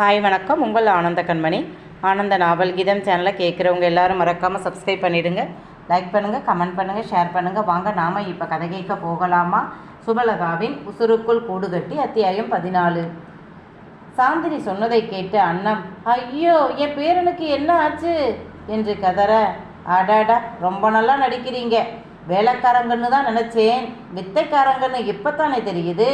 Hi வணக்கம். உங்கள் ஆனந்த கண்மணி. ஆனந்த நாவல் கீதம் சேனலை கேட்குறவங்க எல்லாரும் மறக்காமல் சப்ஸ்கிரைப் பண்ணிவிடுங்க லைக் பண்ணுங்கள் கமெண்ட் பண்ணுங்கள் ஷேர் பண்ணுங்கள் வாங்க நாம் இப்போ கதை கேட்க போகலாமா? சுபலதாவின் உசுருக்குள் கூடு கட்டி அத்தியாயம் பதினாலு. சாந்தினி சொன்னதை கேட்டு அண்ணம் ஐயோ என் பேரனுக்கு என்ன ஆச்சு? என்று கதற அடாடா ரொம்ப நல்லா நடிக்கிறீங்க. வேலைக்காரங்கன்னு தான் நினச்சேன். வித்தைக்காரங்கன்னு இப்போ தானே தெரியுது?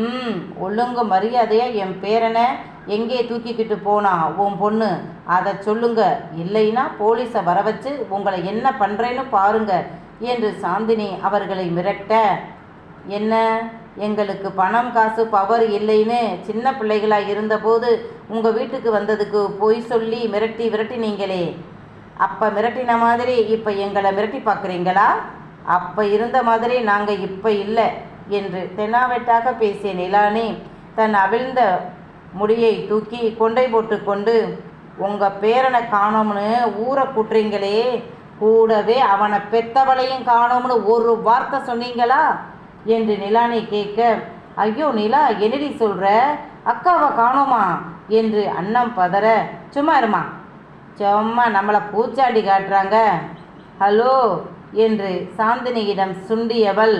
ம் ஒழுங்கு மரியாதையாக என் பேரனை எங்கே தூக்கிக்கிட்டு போனா உன் பொண்ணு? அதை சொல்லுங்க. இல்லைன்னா போலீஸை வர வச்சு உங்களை என்ன பண்ணுறேன்னு பாருங்க என்று சாந்தினி அவர்களை மிரட்ட. என்ன? எங்களுக்கு பணம் காசு பவர் இல்லைன்னு சின்ன பிள்ளைகளாக இருந்தபோது உங்கள் வீட்டுக்கு வந்ததுக்கு பொய் சொல்லி மிரட்டி விரட்டினீங்களே அப்போ மிரட்டின மாதிரி இப்போ எங்களை மிரட்டி பார்க்குறீங்களா? அப்போ இருந்த மாதிரி நாங்கள் இப்போ இல்லை என்று தென்னாவெட்டாக பேசிய நிலானி தன் அவிழ்ந்த முடியை தூக்கி கொண்டை போட்டு கொண்டு உங்கள் பேரனை காணோம்னு ஊரை கூட்டுறீங்களே கூடவே அவனை பெத்தவளையும் காணோம்னு ஒரு வார்த்தை சொன்னீங்களா? என்று நிலானி கேட்க ஐயோ நிலா என்னடி சொல்கிற அக்காவை காணோமா? என்று அண்ணம் பதற சும்மா இருமா. சும்மா நம்மளை பூச்சாண்டி காட்டுறாங்க. ஹலோ என்று சாந்தினியிடம் சுண்டியவள்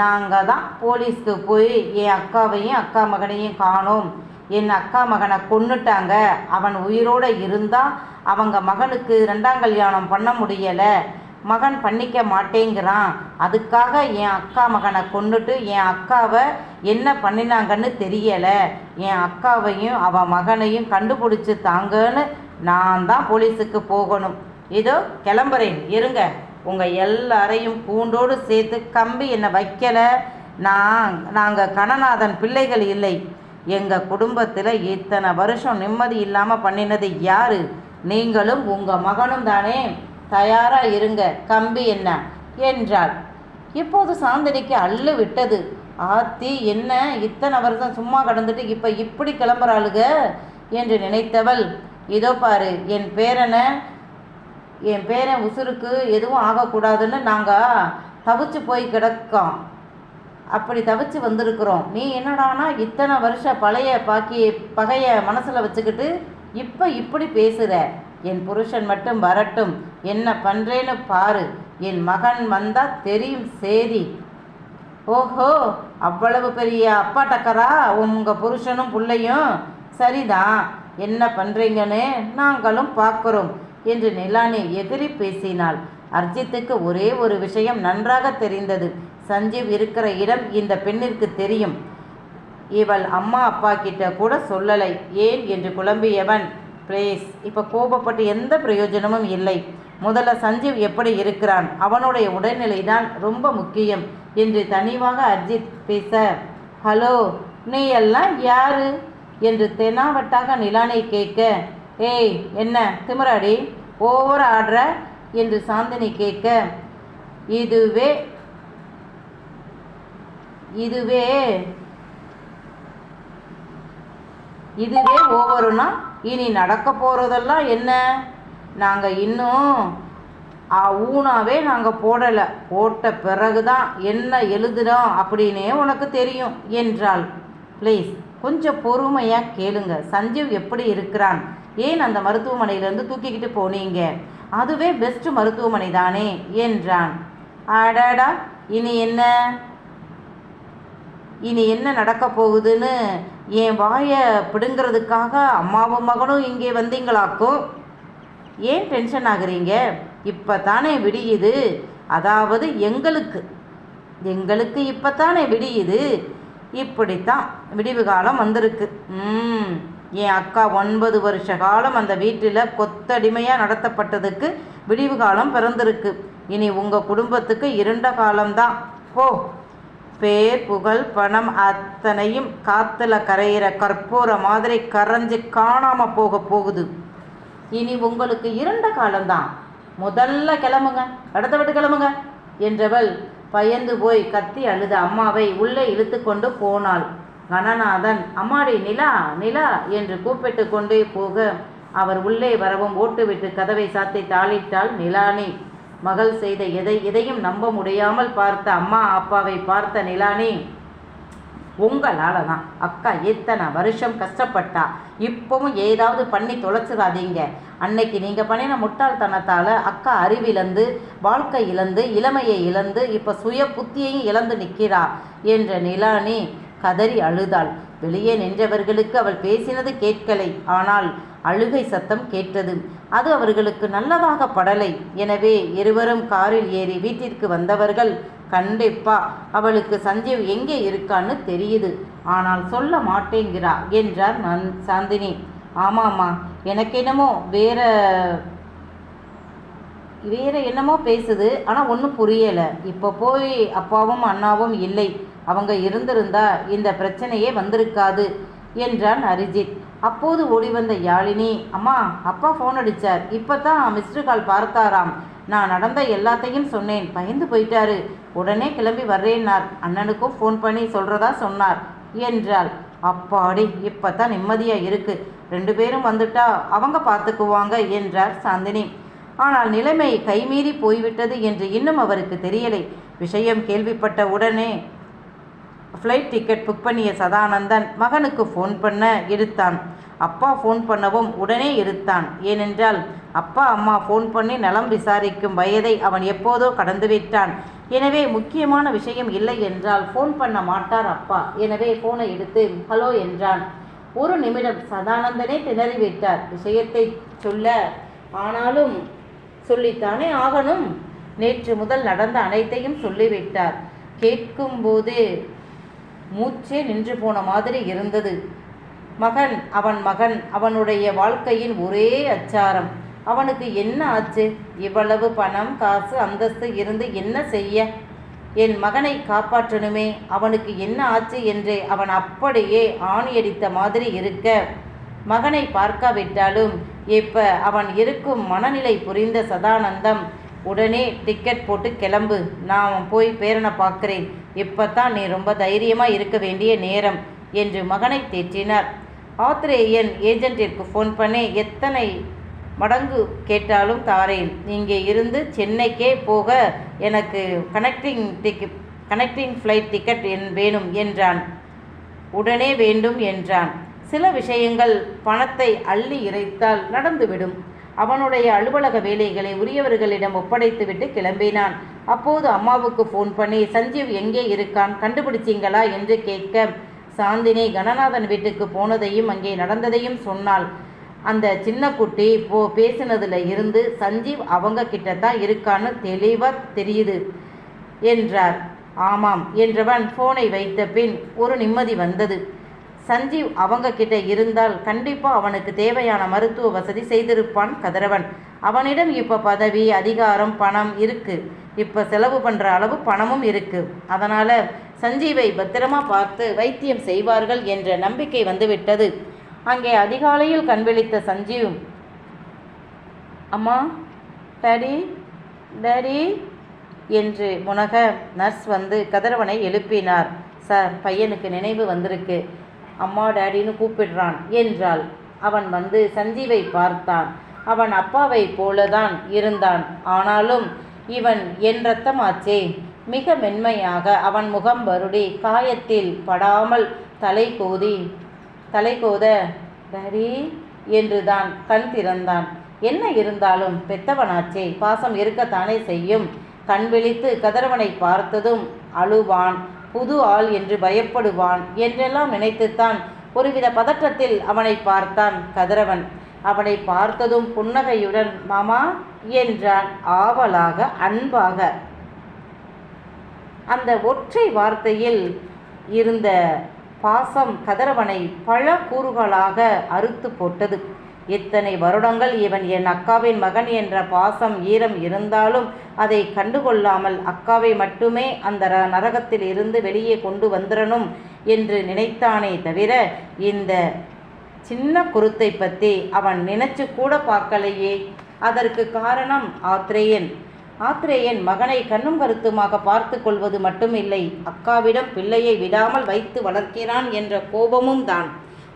நாங்கள் தான் போலீஸ்க்கு போய் என் அக்காவையும் அக்கா மகனையும் காணோம். என் அக்கா மகனை கொன்னுட்டாங்க. அவன் உயிரோடு இருந்தால் அவங்க மகனுக்கு ரெண்டாம் கல்யாணம் பண்ண முடியலை. மகன் பண்ணிக்க மாட்டேங்கிறான். அதுக்காக என் அக்கா மகனை கொண்டுட்டு என் அக்காவை என்ன பண்ணினாங்கன்னு தெரியலை. என் அக்காவையும் அவன் மகனையும் கண்டுபிடிச்சி தாங்கன்னு நான் தான் போலீஸுக்கு போகணும். இதோ கிளம்புறேன். இருங்க. உங்கள் எல்லாரையும் பூண்டோடு சேர்த்து கம்பி என்னை வைக்கலை. நான் நாங்கள் கணநாதன் பிள்ளைகள் இல்லை. எங்கள் குடும்பத்தில் இத்தனை வருஷம் நிம்மதி இல்லாமல் பண்ணினது யார்? நீங்களும் உங்கள் மகனும் தானே. தயாராக இருங்க கம்பி என்ன? என்றாள். இப்போது சாந்தினிக்கு அள்ளு விட்டது. ஆத்தி என்ன? இத்தனை வருஷம் சும்மா கடந்துட்டு இப்போ இப்படி கிளம்புறாளுக? என்று நினைத்தவள் இதோ பாரு என் பேரனை என் பேரன் உசுருக்கு எதுவும் ஆகக்கூடாதுன்னு நாங்கள் தவிச்சு போய் கிடக்கோம். அப்படி தவிச்சு வந்திருக்கிறோம். நீ என்னடானா இத்தனை வருஷம் பழைய பாக்கி பகைய மனசில் வச்சுக்கிட்டு இப்போ இப்படி பேசுகிற என் புருஷன் மட்டும் வரட்டும். என்ன பண்ணுறேன்னு பாரு. என் மகன் வந்தால் தெரியும் சேதி. ஓஹோ அவ்வளவு பெரிய அப்பா டக்கரா உங்கள் புருஷனும் பிள்ளையும்? சரிதான். என்ன பண்ணுறீங்கன்னு நாங்களும் பார்க்குறோம் என்று நிலானி எதிரி பேசினாள். அர்ஜித்துக்கு ஒரே ஒரு விஷயம் நன்றாக தெரிந்தது. சஞ்சீவ் இருக்கிற இடம் இந்த பெண்ணிற்கு தெரியும். இவள் அம்மா அப்பா கிட்ட கூட சொல்லலை. ஏன் என்று குழம்பியவன் ப்ளீஸ் இப்போ கோபப்பட்டு எந்த பிரயோஜனமும் இல்லை. முதல்ல சஞ்சீவ் எப்படி இருக்கிறான்? அவனுடைய உடல்நிலை தான் ரொம்ப முக்கியம் என்று தனிவாக அர்ஜித் பேச ஹலோ நீ எல்லாம் யாரு? என்று தெனாவட்டாக நிலானை கேட்க ஏய் என்ன திமிராடி? ஓவர் ஆடுற? என்று சாந்தினி கேட்க இதுவே இதுவே இதுவே ஓவருனா இனி நடக்க போகிறதெல்லாம் என்ன? நாங்கள் இன்னும் ஊனாவே நாங்கள் போடலை. போட்ட பிறகு தான் என்ன எழுதுறோம் அப்படின்னே உனக்கு தெரியும் என்றாள். ப்ளீஸ் கொஞ்சம் பொறுமையாக கேளுங்க. சஞ்சீவ் எப்படி இருக்கிறான்? ஏன் அந்த மருத்துவமனையிலேருந்து தூக்கிக்கிட்டு போனீங்க? அதுவே பெஸ்ட் மருத்துவமனை தானே என்றான். அடாடா இனி என்ன? இனி என்ன நடக்க போகுதுன்னு என் வாயை பிடுங்கிறதுக்காக அம்மாவும் மகனும் இங்கே வந்தீங்களாக்கும் ஏன் டென்ஷன் ஆகுறீங்க? இப்போ தானே விடியுது. அதாவது எங்களுக்கு. எங்களுக்கு இப்போ தானே விடியுது. இப்படித்தான் விடிவு காலம் வந்திருக்கு. ம். என் அக்கா ஒன்பது வருஷ காலம் அந்த வீட்டில் கொத்தடிமையாக நடத்தப்பட்டதுக்கு விடிவு காலம் பிறந்திருக்கு. இனி உங்கள் குடும்பத்துக்கு இருண்ட காலம்தான். போ. பேர் புகழ் பணம் அத்தனையும் காத்துல கரையிற கற்பூர மாதிரி கரைஞ்சு காணாமல் போக போகுது. இனி உங்களுக்கு இருண்ட காலம்தான். முதல்ல கிளம்புங்க. அடுத்த விட்டு கிளம்புங்க. என்றவள் பயந்து போய் கத்தி அழுத அம்மாவை உள்ளே இழுத்து கொண்டு போனாள். கணநாதன் அம்மாடி நிலா நிலா என்று கூப்பிட்டு கொண்டே போக அவர் உள்ளே வரவும் ஓட்டுவிட்டு கதவை சாத்தி தாளிட்டாள் நிலானி. மகள் செய்த எதை எதையும் நம்ப முடியாமல் பார்த்த அம்மா அப்பாவை பார்த்த நிலானி உங்களால் தான் அக்கா எத்தனை வருஷம் கஷ்டப்பட்டா. இப்போவும் ஏதாவது பண்ணி தொலைச்சிடாதீங்க. அன்னைக்கு நீங்கள் பண்ணின முட்டாள்தனத்தால் அக்கா அறிவிழந்து வாழ்க்கை இழந்து இளமையை இழந்து இப்போ சுய புத்தியையும் இழந்து நிற்கிறா என்ற நிலானி கதறி அழுதாள். வெளியே நின்றவர்களுக்கு அவள் பேசினது கேட்கலை. ஆனால் அழுகை சத்தம் கேட்டது. அது அவர்களுக்கு நல்லதாக படலை. எனவே இருவரும் காரில் ஏறி வீட்டிற்கு வந்தவர்கள் கண்டிப்பா அவளுக்கு சஞ்சீவ் எங்கே இருக்கான்னு தெரியுது. ஆனால் சொல்ல மாட்டேங்கிறா என்றார் நன் சாந்தினி. ஆமாம்மா எனக்கு என்னமோ வேற வேற என்னமோ பேசுது. ஆனால் ஒன்றும் புரியலை. இப்போ போய் அப்பாவும் அண்ணாவும் இல்லை. அவங்க இருந்திருந்தா இந்த பிரச்சனையே வந்திருக்காது என்றான் அரிஜித். அப்போது ஓடி வந்த யாழினி அம்மா அப்பா ஃபோன் அடிச்சார். இப்போ தான் மிஸ்டு கால் பார்த்தாராம். நான் நடந்த எல்லாத்தையும் சொன்னேன். பயந்து போயிட்டாரு. உடனே கிளம்பி வர்றேன்னார். அண்ணனுக்கும் ஃபோன் பண்ணி சொல்கிறதா சொன்னார் என்றாள். அப்பாடி இப்போ தான் நிம்மதியாக இருக்குது ரெண்டு பேரும் வந்துட்டா அவங்க பார்த்துக்குவாங்க என்றார் சாந்தினி. ஆனால் நிலைமை கைமீறி போய்விட்டது என்று இன்னும் அவருக்கு தெரியலை. விஷயம் கேள்விப்பட்ட உடனே ஃப்ளைட் டிக்கெட் புக் பண்ணிய சதானந்தன் மகனுக்கு ஃபோன் பண்ண எடுத்தான். அப்பா ஃபோன் பண்ணவும் உடனே எடுத்தான். ஏனென்றால் அப்பா அம்மா ஃபோன் பண்ணி நலம் விசாரிக்கும் வயதை அவன் எப்போதோ கடந்து விட்டான் எனவே முக்கியமான விஷயம் இல்லை என்றால் ஃபோன் பண்ண மாட்டார் அப்பா. எனவே ஃபோனை எடுத்து ஹலோ என்றான். ஒரு நிமிடம் சதானந்தனே திணறிவிட்டார். விஷயத்தை சொல்ல ஆனாலும் சொல்லித்தானே ஆகணும்? நேற்று முதல் நடந்த அனைத்தையும் சொல்லிவிட்டார். கேட்கும்போது மூச்சே நின்று போன மாதிரி இருந்தது. மகன் அவன் மகன் அவனுடைய வாழ்க்கையின் ஒரே அச்சாரம். அவனுக்கு என்ன ஆச்சு? இவ்வளவு பணம் காசு அந்தஸ்து இருந்து என்ன செய்ய? என் மகனை காப்பாற்றணுமே. அவனுக்கு என்ன ஆச்சு என்று அவன் அப்படியே ஆணியடித்த மாதிரி இருக்க. மகனை பார்க்காவிட்டாலும் இப்ப அவன் இருக்கும் மனநிலை புரிந்த சதானந்தம் உடனே டிக்கெட் போட்டு கிளம்பு. நான் போய் பேரனை பார்க்குறேன். இப்போ தான் நீ ரொம்ப தைரியமாக இருக்க வேண்டிய நேரம் என்று மகனை தேற்றினார். ஆத்திரேயன் ஏஜென்ட்டிற்கு ஃபோன் பண்ணி எத்தனை மடங்கு கேட்டாலும் தாரேன். இங்கே இருந்து சென்னைக்கே போக எனக்கு connecting ticket connecting flight ticket என் வேணும் என்றான். உடனே வேண்டும் என்றான். சில விஷயங்கள் பணத்தை அள்ளி இறைத்தால் நடந்துவிடும். அவனுடைய அலுவலக வேலைகளை உரியவர்களிடம் ஒப்படைத்துவிட்டு கிளம்பினான். அப்போது அம்மாவுக்கு ஃபோன் பண்ணி சஞ்சீவ் எங்கே இருக்கான்? கண்டுபிடிச்சிங்களா? என்று கேட்க சாந்தினி கணநாதன் வீட்டுக்கு போனதையும் அங்கே நடந்ததையும் சொன்னாள். அந்த சின்ன குட்டி போ பேசினதுல இருந்து சஞ்சீவ் அவங்க கிட்ட தான் இருக்கான்னு தெளிவாக தெரியுது என்றார். ஆமாம் என்றவன் ஃபோனை வைத்த பின் ஒரு நிம்மதி வந்தது. சஞ்சீவ் அவங்க கிட்ட இருந்தால் கண்டிப்பா அவனுக்கு தேவையான மருத்துவ வசதி செய்திருப்பான் கதிரவன் அவனிடம் இப்ப பதவி அதிகாரம் பணம் இருக்கு. இப்ப செலவு பண்ற அளவு பணமும் இருக்கு. அதனால சஞ்சீவை பத்திரமா பார்த்து வைத்தியம் செய்வார்கள் என்ற நம்பிக்கை வந்துவிட்டது. அங்கே அதிகாலையில் கண்விழித்த சஞ்சீவ் அம்மா டடி டடி என்று முனக நர்ஸ் வந்து கதிரவனை எழுப்பினார். சார் பையனுக்கு நினைவு வந்திருக்கு. அம்மா டேடின்னு கூப்பிடுறான். என்றாள். அவன் வந்து சஞ்சீவை பார்த்தான். அவன் அப்பாவை போலதான் இருந்தான். ஆனாலும் இவன் என் ரத்தமாச்சே. மிக மென்மையாக அவன் முகம் வருடி காயத்தில் படாமல் தலை கோதி தலை கோத டேடி என்றுதான் கண் திறந்தான். என்ன இருந்தாலும் பெத்தவனாச்சே. பாசம் இருக்கத்தானே செய்யும். கண் விழித்து கதிரவனை பார்த்ததும் அழுவான். புது ஆள் என்று பயப்படுவான் என்றெல்லாம் நினைத்துத்தான் ஒருவித பதற்றத்தில் அவனை பார்த்தான் கதிரவன். அவனை பார்த்ததும் புன்னகையுடன் மாமா என்றான் ஆவலாக அன்பாக. அந்த ஒற்றை வார்த்தையில் இருந்த பாசம் கதிரவனை பல கூறுகளாக அறுத்து போட்டது. இத்தனை வருடங்கள் இவன் என் அக்காவின் மகன் என்ற பாசம் ஈரம் இருந்தாலும் அதை கண்டுகொள்ளாமல் அக்காவை மட்டுமே அந்த ர- நரகத்தில் இருந்து வெளியே கொண்டு வந்துடணும் என்று நினைத்தானே தவிர இந்த சின்ன குருத்தை பற்றி அவன் நினைச்சு கூட பார்க்கலையே. அதற்கு காரணம் ஆத்ரேயன். ஆத்ரேயன் மகனை கண்ணும் கருத்துமாக பார்த்து கொள்வது மட்டுமில்லை. அக்காவிடம் பிள்ளையை விடாமல் வைத்து வளர்க்கிறான் என்ற கோபமும் தான்.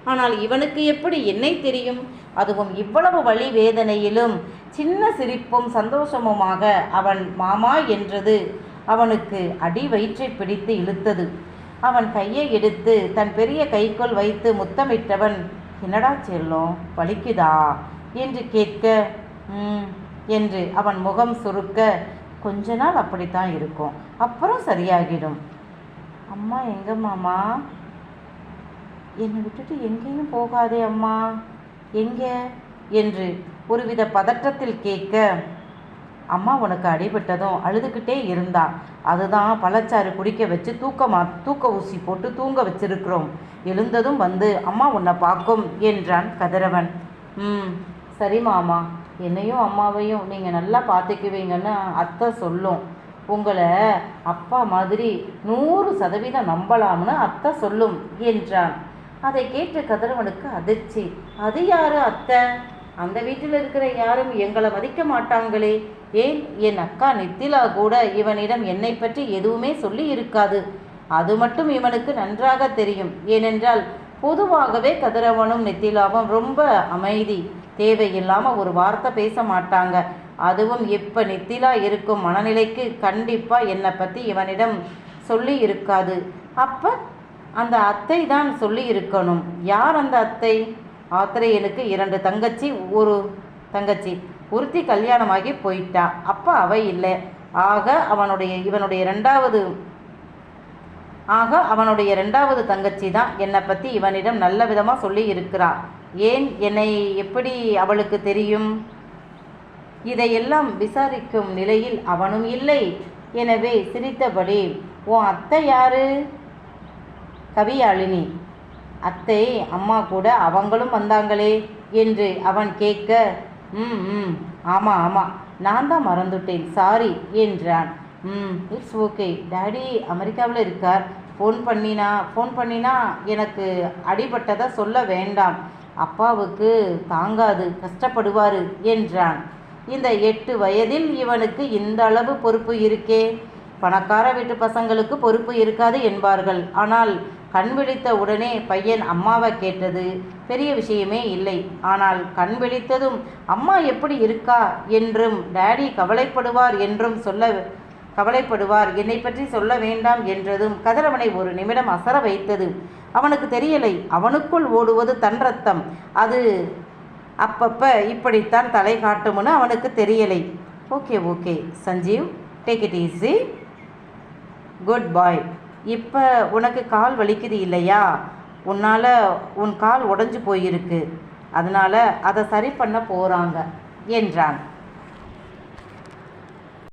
ஆனால் இவனுக்கு எப்படி என்னை தெரியும்? அதுவும் இவ்வளவு வழி வேதனையிலும் சின்ன சிரிப்பும் சந்தோஷமுமாக அவன் மாமா என்றது அவனுக்கு அடி வயிற்றை பிடித்து இழுத்தது. அவன் கையை எடுத்து தன் பெரிய கைக்குள் வைத்து முத்தமிட்டவன் என்னடா செல்லும் வலிக்குதா? என்று கேட்க என்று அவன் முகம் சுருக்க கொஞ்ச நாள் அப்படித்தான் இருக்கும் அப்புறம் சரியாகிடும். அம்மா எங்க மாமா? என்னை விட்டுட்டு எங்கேயும் போகாதே அம்மா. எங்கே? என்று ஒருவித பதற்றத்தில் கேட்க அம்மா உனக்கு அடிபட்டதும் அழுதுகிட்டே இருந்தா. அதுதான் பழச்சாறு குடிக்க வச்சு தூக்கமா தூக்க ஊசி போட்டு தூங்க வச்சிருக்கிறோம். எழுந்ததும் வந்து அம்மா உன்னை பார்க்கும் என்றான் கதிரவன். ம் சரி மாமா. என்னையும் அம்மாவையும் நீங்கள் நல்லா பார்த்துக்குவீங்கன்னு அத்தை சொல்லும். உங்களை அப்பா மாதிரி நூறு சதவீதம் நம்பலாம்னு அத்தை சொல்லும் என்றான். அதை கேட்ட கதிரவனுக்கு அதிர்ச்சி. அது யாரு அத்தை? அந்த வீட்டில் இருக்கிற யாரும் எங்களை மதிக்க மாட்டாங்களே. ஏன்? என் அக்கா நித்திலா கூட இவனிடம் என்னை பற்றி எதுவுமே சொல்லி இருக்காது. அது மட்டும் இவனுக்கு நன்றாக தெரியும். ஏனென்றால் பொதுவாகவே கதிரவனும் நித்திலாவும் ரொம்ப அமைதி தேவையில்லாமல் ஒரு வார்த்தை பேச மாட்டாங்க. அதுவும் இப்போ நித்திலா இருக்கும் மனநிலைக்கு கண்டிப்பாக என்னை பற்றி இவனிடம் சொல்லி இருக்காது. அப்போ அந்த அத்தை தான் சொல்லி இருக்கணும். யார் அந்த அத்தை? ஆத்திரையனுக்கு இரண்டு தங்கச்சி ஒரு தங்கச்சி. ஒருத்தி கல்யாணமாகி போயிட்டா. அப்போ அவ இல்லை. ஆக அவனுடைய இவனுடைய ரெண்டாவது ஆக அவனுடைய ரெண்டாவது தங்கச்சி தான் என்னை பற்றி இவனிடம் நல்ல விதமாக சொல்லி இருக்கிறா. ஏன் என்னை எப்படி அவளுக்கு தெரியும்? இதையெல்லாம் விசாரிக்கும் நிலையில் அவனும் இல்லை. எனவே சிரித்தபடி உன் அத்தை யாரு? கவியாழினி அத்தை அம்மா கூட அவங்களும் வந்தாங்களே என்று அவன் கேட்க ம் ம் ஆமாம் ஆமாம் நான் தான் மறந்துட்டேன் சாரி என்றான். ம் இட்ஸ் ஓகே டாடி அமெரிக்காவில் இருக்கார். ஃபோன் பண்ணினா ஃபோன் பண்ணினா எனக்கு அடிபட்டதை சொல்ல வேண்டாம். அப்பாவுக்கு தாங்காது கஷ்டப்படுவார் என்றான். இந்த எட்டு வயதில் இவனுக்கு இந்த அளவு பொறுப்பு இருக்கே. பணக்கார வீட்டு பசங்களுக்கு பொறுப்பு இருக்காது என்பார்கள். ஆனால் கண் விழித்த உடனே பையன் அம்மாவை கேட்டது. பெரிய விஷயமே இல்லை. ஆனால் கண் விழித்ததும் அம்மா எப்படி இருக்கா? என்றும் டேடி கவலைப்படுவார் என்றும் சொல்ல கவலைப்படுவார். என்னை பற்றி சொல்ல வேண்டாம் என்றதும் கதிரவனை ஒரு நிமிடம் அசர வைத்தது. அவனுக்கு தெரியலை. அவனுக்குள் ஓடுவது தன் ரத்தம். அது அப்பப்ப இப்படித்தான் தலை காட்டும்னு அவனுக்கு தெரியலை. Okay okay. Sanjeev take it easy good bye இப்போ உனக்கு கால் வலிக்குது இல்லையா? உன்னால் உன் கால் உடஞ்சி போயிருக்கு. அதனால் அதை சரி பண்ண போகிறாங்க என்றான்.